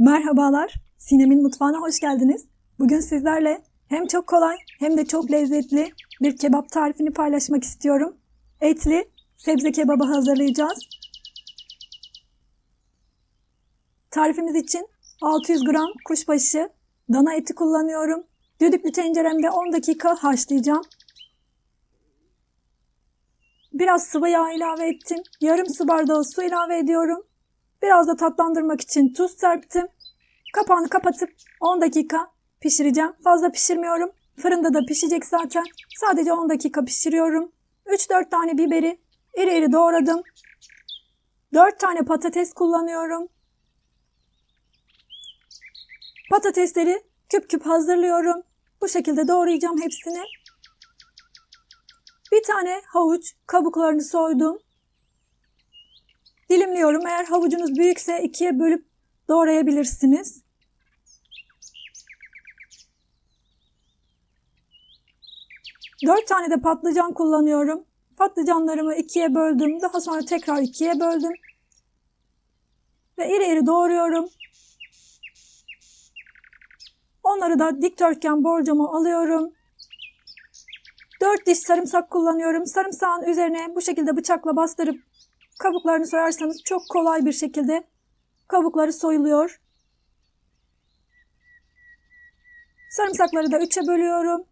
Merhabalar, Sinem'in mutfağına hoş geldiniz. Bugün sizlerle hem çok kolay hem de çok lezzetli bir kebap tarifini paylaşmak istiyorum. Etli sebze kebabı hazırlayacağız. Tarifimiz için 600 gram kuşbaşı dana eti kullanıyorum. Düdüklü tenceremde 10 dakika haşlayacağım. Biraz sıvı yağ ilave ettim. Yarım su bardağı su ilave ediyorum. Biraz da tatlandırmak için tuz serptim. Kapağını kapatıp 10 dakika pişireceğim. Fazla pişirmiyorum. Fırında da pişecek zaten. Sadece 10 dakika pişiriyorum. 3-4 tane biberi iri iri doğradım. 4 tane patates kullanıyorum. Patatesleri küp küp hazırlıyorum. Bu şekilde doğrayacağım hepsini. Bir tane havuç kabuklarını soydum. Dilimliyorum. Eğer havucunuz büyükse ikiye bölüp doğrayabilirsiniz. Dört tane de patlıcan kullanıyorum. Patlıcanlarımı ikiye böldüm. Daha sonra tekrar ikiye böldüm. Ve iri iri doğruyorum. Onları da dikdörtgen borcama alıyorum. 4 diş sarımsak kullanıyorum. Sarımsağın üzerine bu şekilde bıçakla bastırıp kabuklarını soyarsanız çok kolay bir şekilde kabukları soyuluyor. Sarımsakları da 3'e bölüyorum.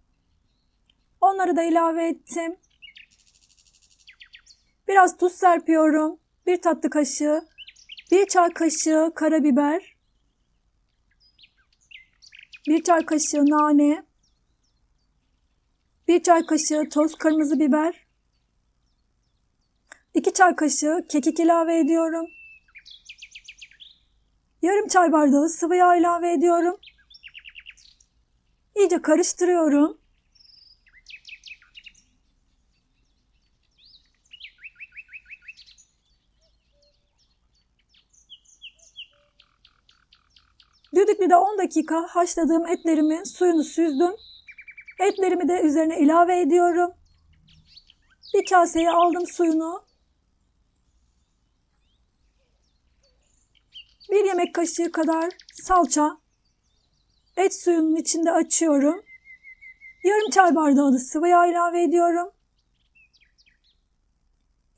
Onları da ilave ettim. Biraz tuz serpiyorum. Bir tatlı kaşığı, bir çay kaşığı karabiber, bir çay kaşığı nane, bir çay kaşığı toz kırmızı biber, 2 çay kaşığı kekik ilave ediyorum. Yarım çay bardağı sıvı yağ ilave ediyorum. İyice karıştırıyorum. Düdüklüde 10 dakika haşladığım etlerimin suyunu süzdüm. Etlerimi de üzerine ilave ediyorum. Bir kaseye aldım suyunu. Bir yemek kaşığı kadar salça et suyunun içinde açıyorum. Yarım çay bardağı da sıvı yağ ilave ediyorum.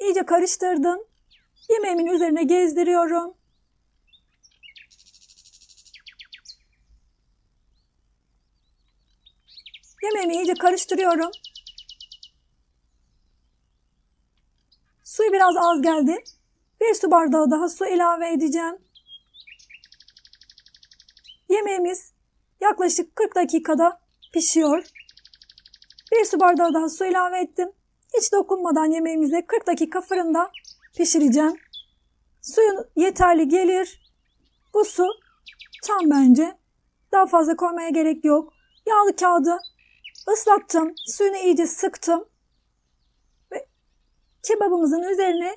İyice karıştırdım. Yemeğimin üzerine gezdiriyorum. Yemeğimi iyice karıştırıyorum. Suyu biraz az geldi. Bir su bardağı daha su ilave edeceğim. Yemeğimiz yaklaşık 40 dakikada pişiyor. Bir su bardağı daha su ilave ettim. Hiç dokunmadan yemeğimizi 40 dakika fırında pişireceğim. Suyun yeterli gelir. Bu su tam bence. Daha fazla koymaya gerek yok. Yağlı kağıdı ıslattım. Suyunu iyice sıktım. Ve kebabımızın üzerine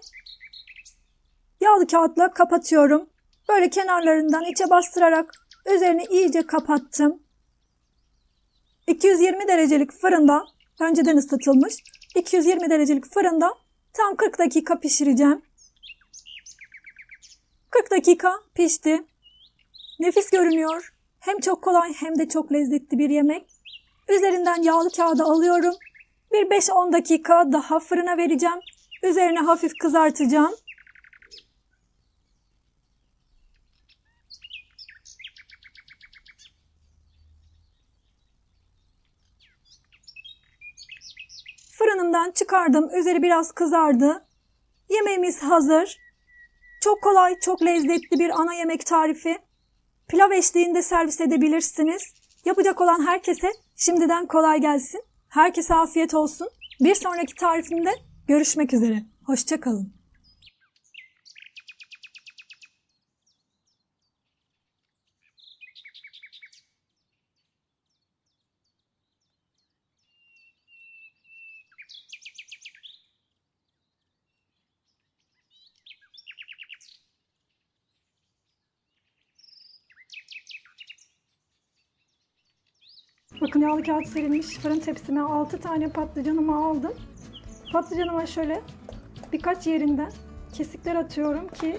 yağlı kağıtla kapatıyorum. Böyle kenarlarından içe bastırarak Üzerini iyice kapattım. 220 derecelik fırında, önceden ısıtılmış 220 derecelik fırında tam 40 dakika pişireceğim. 40 dakika pişti. Nefis görünüyor. Hem çok kolay hem de çok lezzetli bir yemek. Üzerinden yağlı kağıdı alıyorum. Bir 5-10 dakika daha fırına vereceğim. Üzerine hafif kızartacağım. Fırınımdan çıkardım. Üzeri biraz kızardı. Yemeğimiz hazır. Çok kolay, çok lezzetli bir ana yemek tarifi. Pilav eşliğinde servis edebilirsiniz. Yapacak olan herkese şimdiden kolay gelsin. Herkese afiyet olsun. Bir sonraki tarifimde görüşmek üzere. Hoşçakalın. Bakın yağlı kağıt serilmiş fırın tepsime 6 tane patlıcanımı aldım. Patlıcanıma şöyle birkaç yerinden kesikler atıyorum ki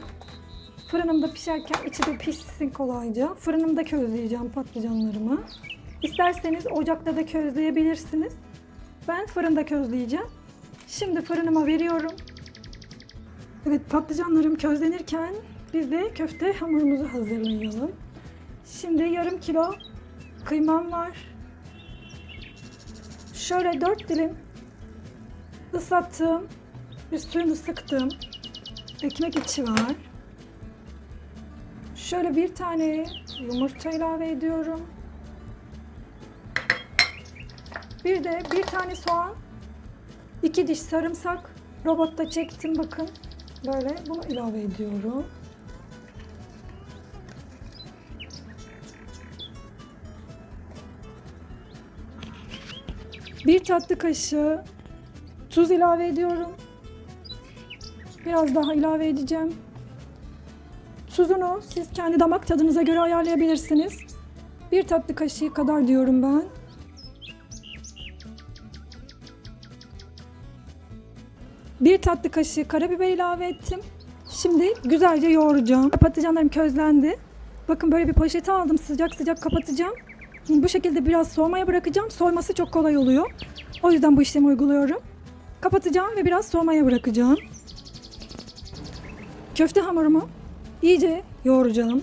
Fırınımda pişerken içi de pişsin kolayca. Fırınımda közleyeceğim patlıcanlarımı. İsterseniz ocakta da közleyebilirsiniz. Ben fırında közleyeceğim. Şimdi fırınıma veriyorum. Evet patlıcanlarım közlenirken biz de köfte hamurumuzu hazırlayalım. Şimdi yarım kilo kıymam var. Şöyle 4 dilim ıslattığım ve suyunu sıktığım ekmek içi var. Şöyle bir tane yumurta ilave ediyorum. Bir de bir tane soğan, iki diş sarımsak. Robotta çektim bakın. Böyle bunu ilave ediyorum. Bir tatlı kaşığı tuz ilave ediyorum. Biraz daha ilave edeceğim. Tuzunu siz kendi damak tadınıza göre ayarlayabilirsiniz. Bir tatlı kaşığı kadar diyorum ben. Bir tatlı kaşığı karabiber ilave ettim. Şimdi güzelce yoğuracağım. Patlıcanlarım közlendi. Bakın böyle bir poşete aldım. Sıcak sıcak kapatacağım. Bu şekilde biraz soğumaya bırakacağım. Soyması çok kolay oluyor. O yüzden bu işlemi uyguluyorum. Kapatacağım ve biraz soğumaya bırakacağım. Köfte hamurumu iyice yoğuracağım.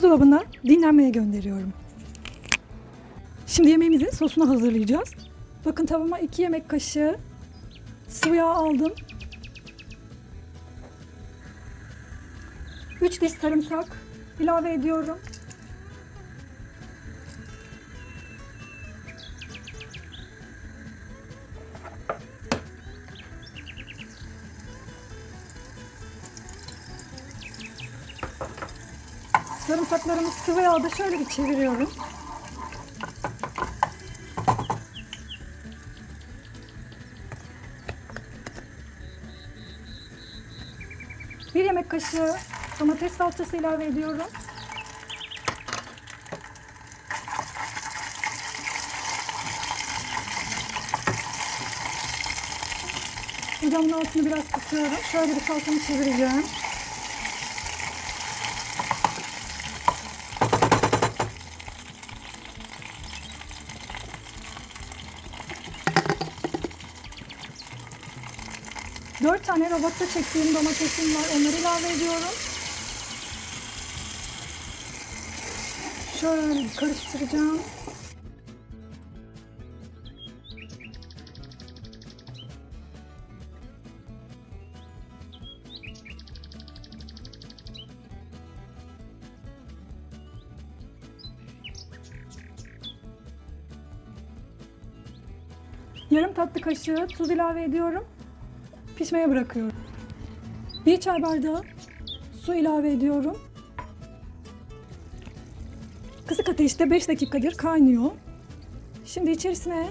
Buzdolabına dinlenmeye gönderiyorum. Şimdi yemeğimizin sosunu hazırlayacağız. Bakın tavama 2 yemek kaşığı sıvı yağ aldım. 3 diş sarımsak ilave ediyorum. Sarımsaklarımı sıvı yağda şöyle bir çeviriyorum. Bir yemek kaşığı domates salçası ilave ediyorum. Ocağımın altını biraz kısıyorum. Şöyle bir salçamı çevireceğim. Robotta çektiğim domatesim var. Onları ilave ediyorum. Şöyle karıştıracağım. Yarım tatlı kaşığı tuz ilave ediyorum pişmeye bırakıyorum. Bir çay bardağı su ilave ediyorum. Kısık ateşte 5 dakikadır kaynıyor. Şimdi içerisine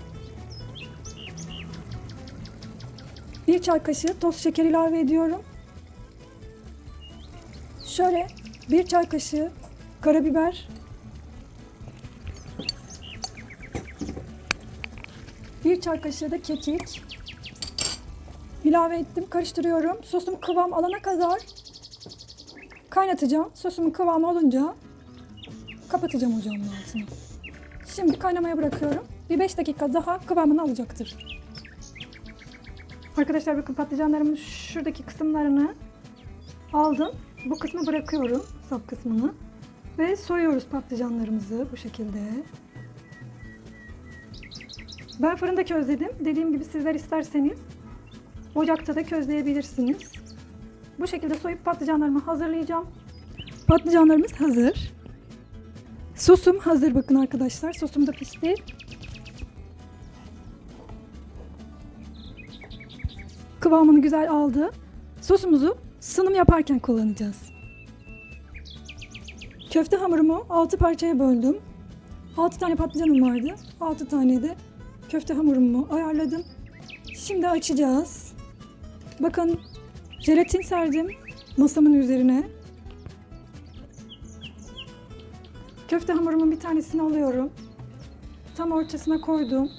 bir çay kaşığı toz şeker ilave ediyorum. Şöyle bir çay kaşığı karabiber, bir çay kaşığı da kekik, ilave ettim. Karıştırıyorum. Sosum kıvam alana kadar kaynatacağım. Sosumun kıvamı olunca kapatacağım ocağımın altını. Şimdi kaynamaya bırakıyorum. Bir 5 dakika daha kıvamını alacaktır. Arkadaşlar bakın patlıcanlarımın şuradaki kısımlarını aldım. Bu kısmı bırakıyorum. Sap kısmını. Ve soyuyoruz patlıcanlarımızı bu şekilde. Ben fırında közledim. Dediğim gibi sizler isterseniz Ocakta da közleyebilirsiniz. Bu şekilde soyup patlıcanlarımı hazırlayacağım. Patlıcanlarımız hazır. Sosum hazır bakın arkadaşlar. Sosum da pişti. Kıvamını güzel aldı. Sosumuzu sunum yaparken kullanacağız. Köfte hamurumu 6 parçaya böldüm. 6 tane patlıcanım vardı. 6 tane de köfte hamurumu ayarladım. Şimdi açacağız. Bakın jelatin serdim masamın üzerine. Köfte hamurumun bir tanesini alıyorum. Tam ortasına koydum.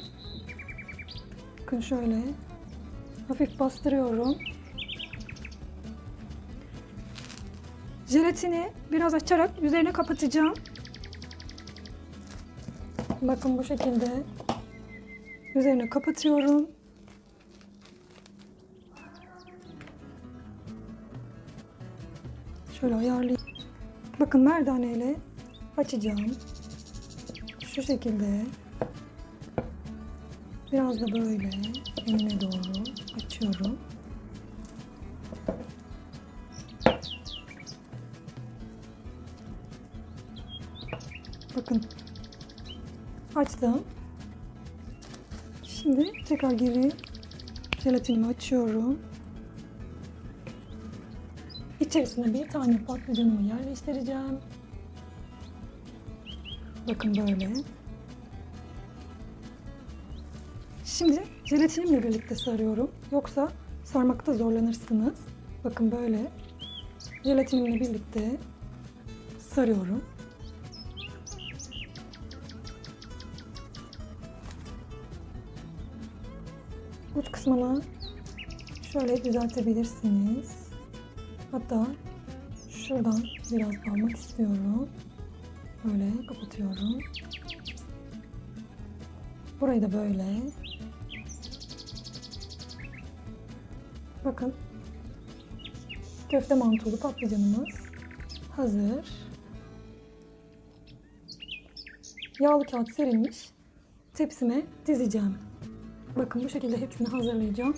Bakın şöyle. Hafif bastırıyorum. Jelatini biraz açarak üzerine kapatacağım. Bakın bu şekilde üzerine kapatıyorum. Şöyle ayarlayayım. Bakın merdaneyle açacağım. Şu şekilde. Biraz da böyle önüne doğru açıyorum. Bakın. Açtım. Şimdi tekrar geri jelatinimi açıyorum. İçerisine bir tane patlıcanımı yerleştireceğim. Bakın böyle. Şimdi jelatinimle birlikte sarıyorum. Yoksa sarmakta zorlanırsınız. Bakın böyle. Jelatinimle birlikte sarıyorum. Uç kısmını şöyle düzeltebilirsiniz. Hatta şuradan biraz almak istiyorum. Böyle kapatıyorum. Burayı da böyle. Bakın. Köfte mantolu patlıcanımız hazır. Yağlı kağıt serilmiş. Tepsime dizeceğim. Bakın bu şekilde hepsini hazırlayacağım.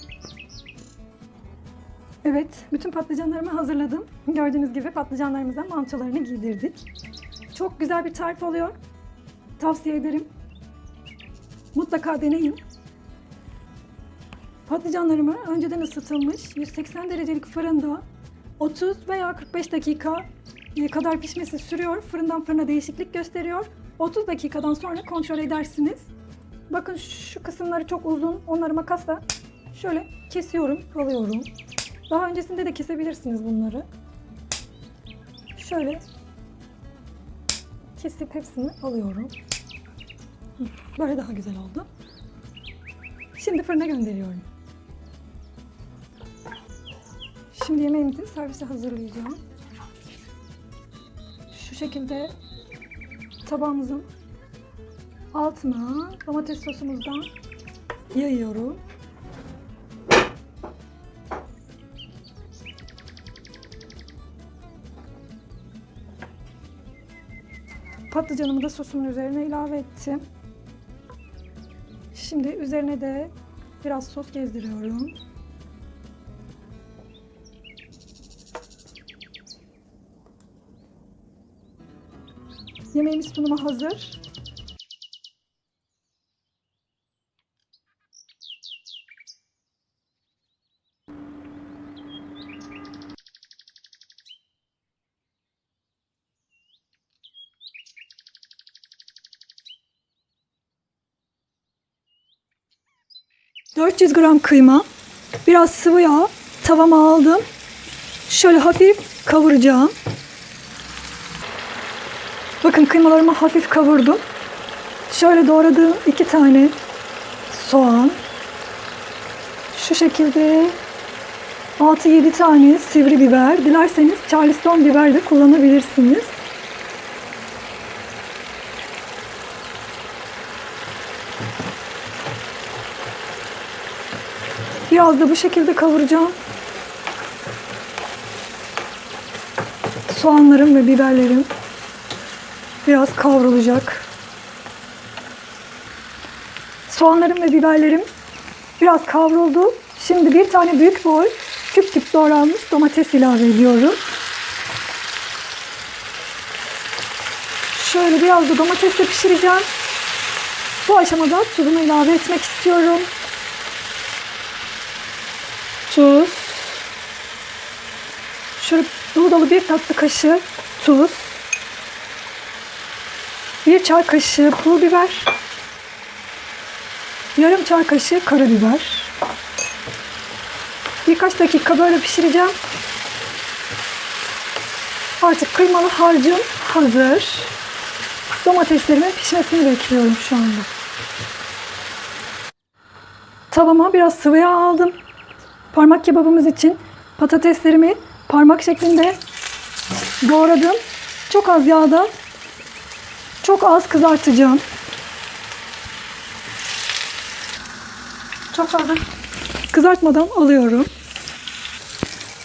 Evet, bütün patlıcanlarımı hazırladım. Gördüğünüz gibi patlıcanlarımıza mantolarını giydirdik. Çok güzel bir tarif oluyor. Tavsiye ederim. Mutlaka deneyin. Patlıcanlarımı önceden ısıtılmış 180 derecelik fırında 30 veya 45 dakika kadar pişmesi sürüyor. Fırından fırına değişiklik gösteriyor. 30 dakikadan sonra kontrol edersiniz. Bakın şu kısımları çok uzun. Onları makasla şöyle kesiyorum, alıyorum. Daha öncesinde de kesebilirsiniz bunları. Şöyle kesip hepsini alıyorum. Böyle daha güzel oldu. Şimdi fırına gönderiyorum. Şimdi yemeğimizi servise hazırlayacağım. Şu şekilde tabağımızın altına domates sosumuzdan yayıyorum. Patlıcanımı da sosumun üzerine ilave ettim. Şimdi üzerine de biraz sos gezdiriyorum. Yemeğimiz sunuma hazır. ...400 gram kıyma... ...biraz sıvı yağ... ...tavama aldım... ...şöyle hafif kavuracağım... Bakın kıymalarımı hafif kavurdum. Şöyle doğradığım iki tane soğan. Şu şekilde 6-7 tane sivri biber. Dilerseniz Charleston biber de kullanabilirsiniz. Biraz da bu şekilde kavuracağım. Soğanlarım ve biberlerim biraz kavrulacak. Soğanlarım ve biberlerim biraz kavruldu. Şimdi bir tane büyük boy küp küp doğranmış domates ilave ediyorum. Şöyle biraz da domatesle pişireceğim. Bu aşamada tuzunu ilave etmek istiyorum. Tuz. Şöyle dolu dolu bir tatlı kaşığı tuz. Bir çay kaşığı pul biber. yarım çay kaşığı karabiber. Birkaç dakika böyle pişireceğim. Artık kıymalı harcım hazır. Domateslerimin pişmesini bekliyorum şu anda. Tavama biraz sıvı yağ aldım. Parmak kebabımız için patateslerimi parmak şeklinde doğradım. Çok az yağda çok az kızartacağım. Çok fazla kızartmadan alıyorum.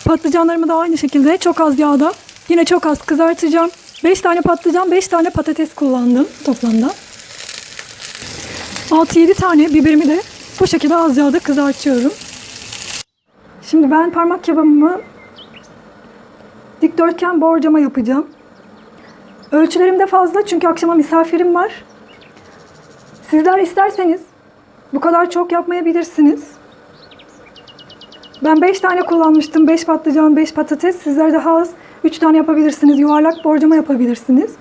Patlıcanlarımı da aynı şekilde çok az yağda yine çok az kızartacağım. 5 tane patlıcan, 5 tane patates kullandım toplamda. 6-7 tane biberimi de bu şekilde az yağda kızartıyorum. Şimdi ben parmak kebabımı dikdörtgen borcama yapacağım. Ölçülerim de fazla çünkü akşama misafirim var. Sizler isterseniz bu kadar çok yapmayabilirsiniz. Ben 5 tane kullanmıştım. 5 patlıcan, 5 patates. Sizler daha az 3 tane yapabilirsiniz. Yuvarlak borcama yapabilirsiniz.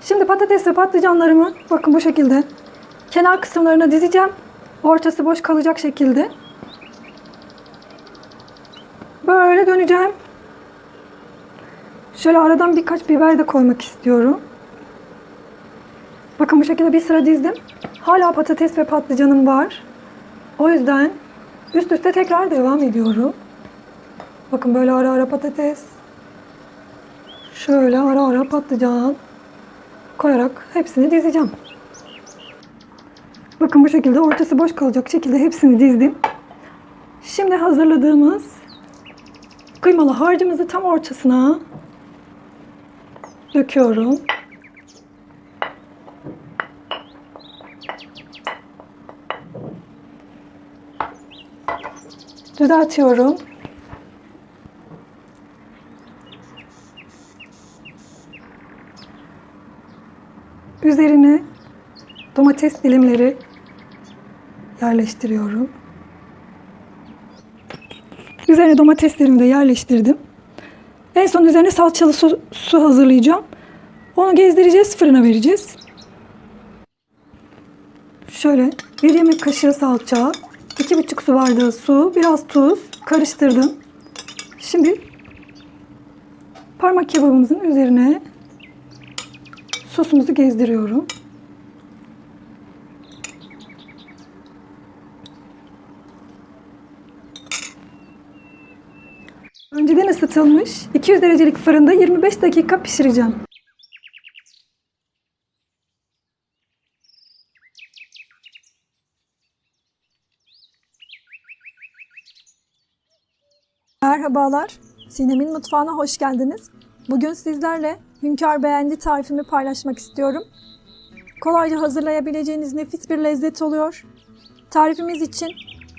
Şimdi patates ve patlıcanlarımı bakın bu şekilde kenar kısımlarına dizeceğim. Ortası boş kalacak şekilde. Böyle döneceğim. Şöyle aradan birkaç biber de koymak istiyorum. Bakın bu şekilde bir sıra dizdim. Hala patates ve patlıcanım var. O yüzden üst üste tekrar devam ediyorum. Bakın böyle ara ara patates. Şöyle ara ara patlıcan koyarak hepsini dizeceğim. Bakın bu şekilde ortası boş kalacak şekilde hepsini dizdim. Şimdi hazırladığımız kıymalı harcımızı tam ortasına döküyorum. Düzeltiyorum. Üzerine domates dilimleri yerleştiriyorum. Üzerine domateslerimi de yerleştirdim. En son üzerine salçalı su, su hazırlayacağım. Onu gezdireceğiz, fırına vereceğiz. Şöyle bir yemek kaşığı salça, iki buçuk su bardağı su, biraz tuz karıştırdım. Şimdi parmak kebabımızın üzerine sosumuzu gezdiriyorum. Önceden ısıtılmış 200 derecelik fırında 25 dakika pişireceğim. Merhabalar, Sinem'in mutfağına hoş geldiniz. Bugün sizlerle Hünkar Beğendi tarifimi paylaşmak istiyorum. Kolayca hazırlayabileceğiniz nefis bir lezzet oluyor. Tarifimiz için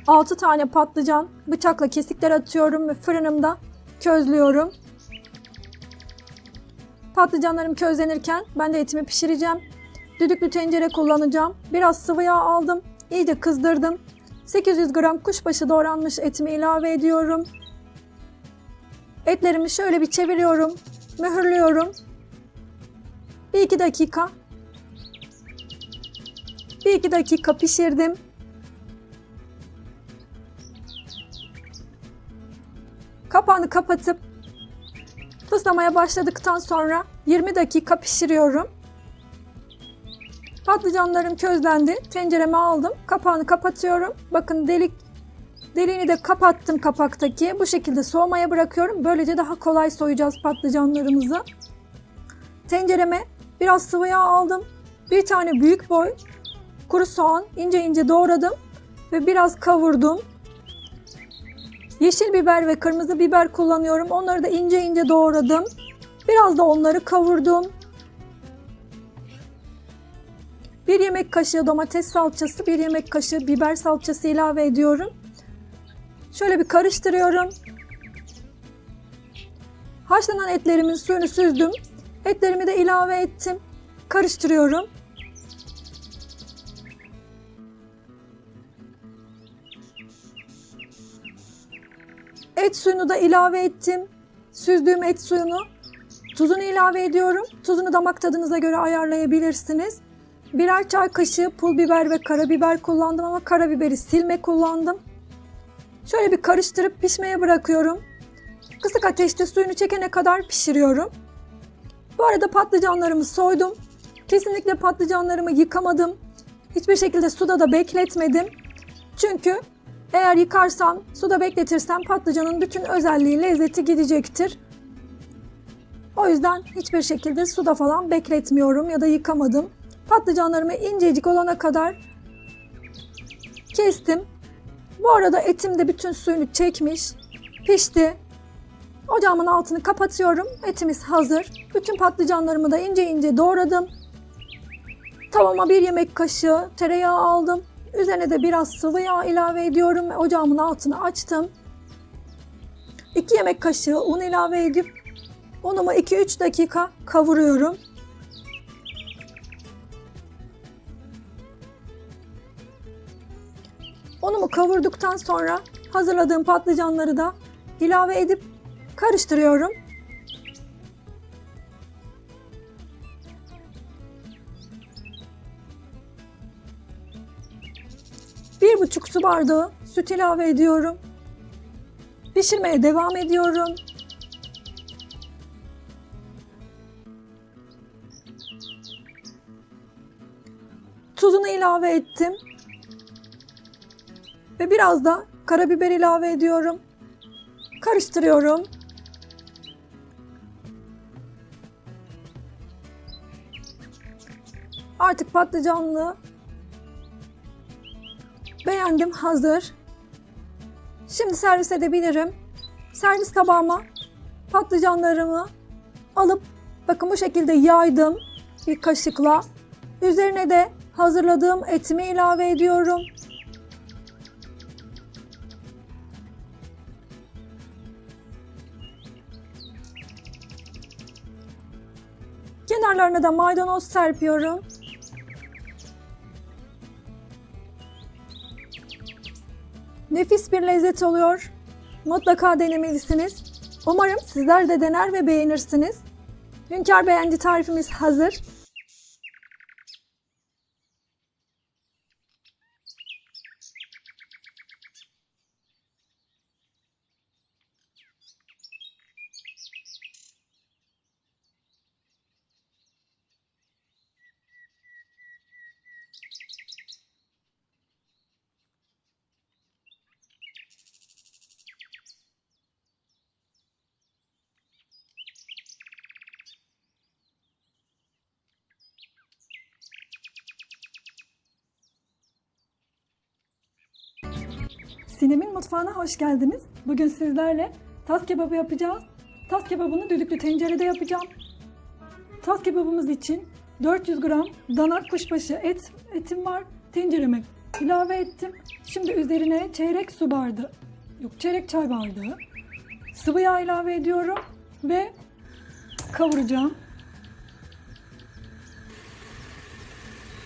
6 tane patlıcan bıçakla kesikler atıyorum ve fırınımda közlüyorum. Patlıcanlarım közlenirken ben de etimi pişireceğim. Düdüklü tencere kullanacağım. Biraz sıvı yağ aldım. İyice kızdırdım. 800 gram kuşbaşı doğranmış etimi ilave ediyorum. Etlerimi şöyle bir çeviriyorum. Mühürlüyorum. 1-2 dakika. 1-2 dakika pişirdim. Kapağını kapatıp fıslamaya başladıktan sonra 20 dakika pişiriyorum. Patlıcanlarım közlendi. Tencereme aldım. Kapağını kapatıyorum. Bakın delik deliğini de kapattım kapaktaki. Bu şekilde soğumaya bırakıyorum. Böylece daha kolay soyacağız patlıcanlarımızı. Tencereme biraz sıvı yağ aldım. Bir tane büyük boy kuru soğan ince ince doğradım ve biraz kavurdum. Yeşil biber ve kırmızı biber kullanıyorum. Onları da ince ince doğradım. Biraz da onları kavurdum. Bir yemek kaşığı domates salçası, bir yemek kaşığı biber salçası ilave ediyorum. Şöyle bir karıştırıyorum. Haşlanan etlerimin suyunu süzdüm. Etlerimi de ilave ettim. Karıştırıyorum. Et suyunu da ilave ettim. Süzdüğüm et suyunu. Tuzunu ilave ediyorum. Tuzunu damak tadınıza göre ayarlayabilirsiniz. birer çay kaşığı pul biber ve karabiber kullandım ama karabiberi silme kullandım. Şöyle bir karıştırıp pişmeye bırakıyorum. Kısık ateşte suyunu çekene kadar pişiriyorum. Bu arada patlıcanlarımı soydum. Kesinlikle patlıcanlarımı yıkamadım. Hiçbir şekilde suda da bekletmedim. Çünkü eğer yıkarsam, suda bekletirsem patlıcanın bütün özelliği, lezzeti gidecektir. O yüzden hiçbir şekilde suda falan bekletmiyorum ya da yıkamadım. Patlıcanlarımı incecik olana kadar kestim. Bu arada etim de bütün suyunu çekmiş, pişti. Ocağımın altını kapatıyorum. Etimiz hazır. Bütün patlıcanlarımı da ince ince doğradım. Tavama bir yemek kaşığı tereyağı aldım. Üzerine de biraz sıvı yağ ilave ediyorum ocağımın altını açtım. 2 yemek kaşığı un ilave edip unumu 2-3 dakika kavuruyorum. Unumu kavurduktan sonra hazırladığım patlıcanları da ilave edip karıştırıyorum. Bir buçuk su bardağı süt ilave ediyorum. Pişirmeye devam ediyorum. Tuzunu ilave ettim. Ve biraz da karabiber ilave ediyorum. Karıştırıyorum. Artık patlıcanlı beğendim hazır. Şimdi servis edebilirim. Servis tabağıma patlıcanlarımı alıp bakın bu şekilde yaydım bir kaşıkla. Üzerine de hazırladığım etimi ilave ediyorum. Kenarlarına da maydanoz serpiyorum. Nefis bir lezzet oluyor. Mutlaka denemelisiniz. Umarım sizler de dener ve beğenirsiniz. Hünkar beğendi tarifimiz hazır. Sinem'in mutfağına hoş geldiniz. Bugün sizlerle tas kebabı yapacağız. Tas kebabını düdüklü tencerede yapacağım. Tas kebabımız için 400 gram dana kuşbaşı et etim var. Tencereme ilave ettim. Şimdi üzerine çeyrek su bardağı, yok çeyrek çay bardağı sıvı yağ ilave ediyorum ve kavuracağım.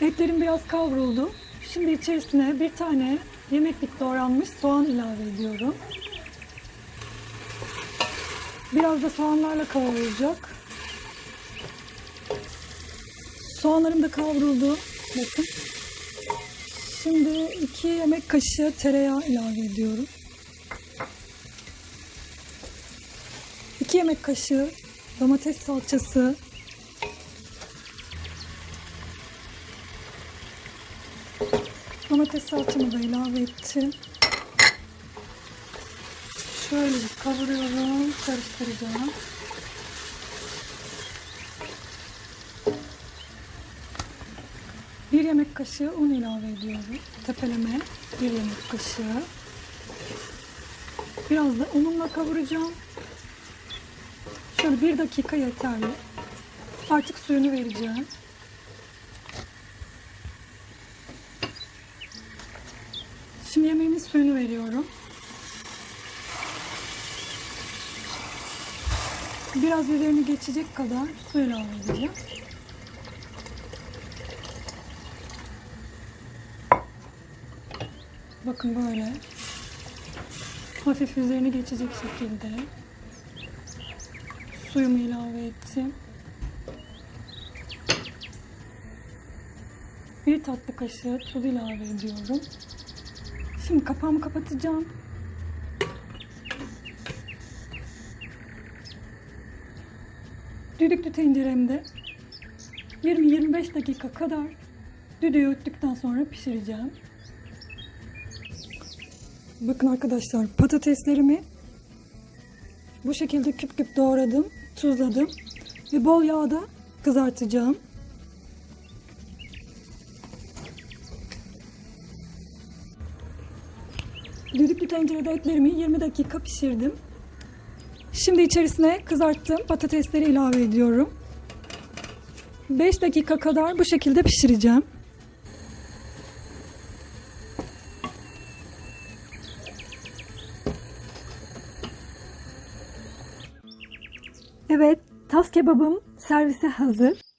Etlerim biraz kavruldu. Şimdi içerisine bir tane yemeklik doğranmış soğan ilave ediyorum. Biraz da soğanlarla kavrulacak. Soğanlarım da kavruldu. Bakın. Şimdi 2 yemek kaşığı tereyağı ilave ediyorum. 2 yemek kaşığı domates salçası, Domates salçamı da ilave ettim. Şöyle bir kavuruyorum, karıştıracağım. Bir yemek kaşığı un ilave ediyorum. Tepeleme bir yemek kaşığı. Biraz da unumla kavuracağım. Şöyle bir dakika yeterli. Artık suyunu vereceğim. Şimdi yemeğimin suyunu veriyorum. Biraz üzerini geçecek kadar su ilave. Bakın böyle. Hafif üzerini geçecek şekilde. Suyumu ilave ettim. Bir tatlı kaşığı tuz ilave ediyorum. Şimdi kapağımı kapatacağım. Düdüklü tenceremde 20-25 dakika kadar düdüğü öttükten sonra pişireceğim. Bakın arkadaşlar patateslerimi bu şekilde küp küp doğradım, tuzladım ve bol yağda kızartacağım. Düdüklü tencerede etlerimi 20 dakika pişirdim. Şimdi içerisine kızarttığım patatesleri ilave ediyorum. 5 dakika kadar bu şekilde pişireceğim. Evet, tas kebabım servise hazır.